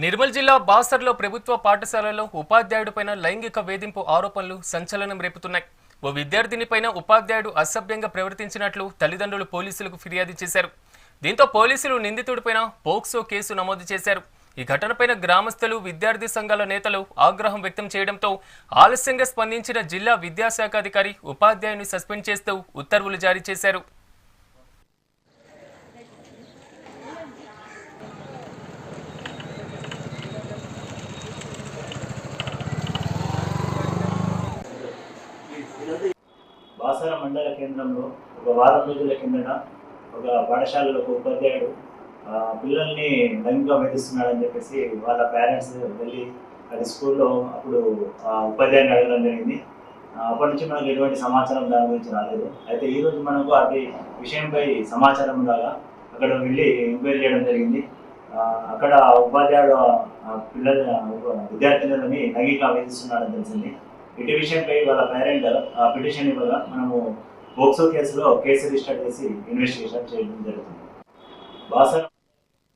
నిర్మల్ జిల్లా బాసర్లో ప్రభుత్వ పాఠశాలలో ఉపాధ్యాయుడిపైన లైంగిక వేధింపు ఆరోపణలు సంచలనం రేపుతున్నాయి. ఓ విద్యార్థినిపైన ఉపాధ్యాయుడు అసభ్యంగా ప్రవర్తించినట్లు తల్లిదండ్రులు పోలీసులకు ఫిర్యాదు చేశారు. దీంతో పోలీసులు నిందితుడిపైన పోక్సో కేసు నమోదు చేశారు. ఈ ఘటనపైన గ్రామస్తులు విద్యార్థి సంఘాల నేతలు ఆగ్రహం వ్యక్తం చేయడంతో ఆలస్యంగా స్పందించిన జిల్లా విద్యాశాఖ అధికారి ఉపాధ్యాయుని సస్పెండ్ చేస్తూ ఉత్తర్వులు జారీ చేశారు. బాసర మండల కేంద్రంలో ఒక వారం రోజుల కిందట ఒక పాఠశాలలో ఒక ఉపాధ్యాయుడు పిల్లల్ని లైంగికంగా వేధిస్తున్నాడని చెప్పేసి వాళ్ళ పేరెంట్స్ వెళ్ళి అది స్కూల్లో అప్పుడు ఆ ఉపాధ్యాయుని అడగడం జరిగింది. అప్పటి నుంచి మనకు ఎటువంటి సమాచారం దాని గురించి రాలేదు. అయితే ఈరోజు మనకు అది విషయంపై సమాచారం రాగా అక్కడ వెళ్ళి ఎంక్వైరీ చేయడం జరిగింది. అక్కడ ఉపాధ్యాయుడు పిల్లల విద్యార్థినులని లైంగిక వేధిస్తున్నాడని తెలిసింది. ఇటు వాళ్ళ పేరెంట్ ఆ పిటిషన్ ఇవ్వగా మనము బోక్సో కేసులో కేసు రిజిస్టర్ చేసి ఇన్వెస్టిగేషన్ చేయడం జరుగుతుంది. బాసర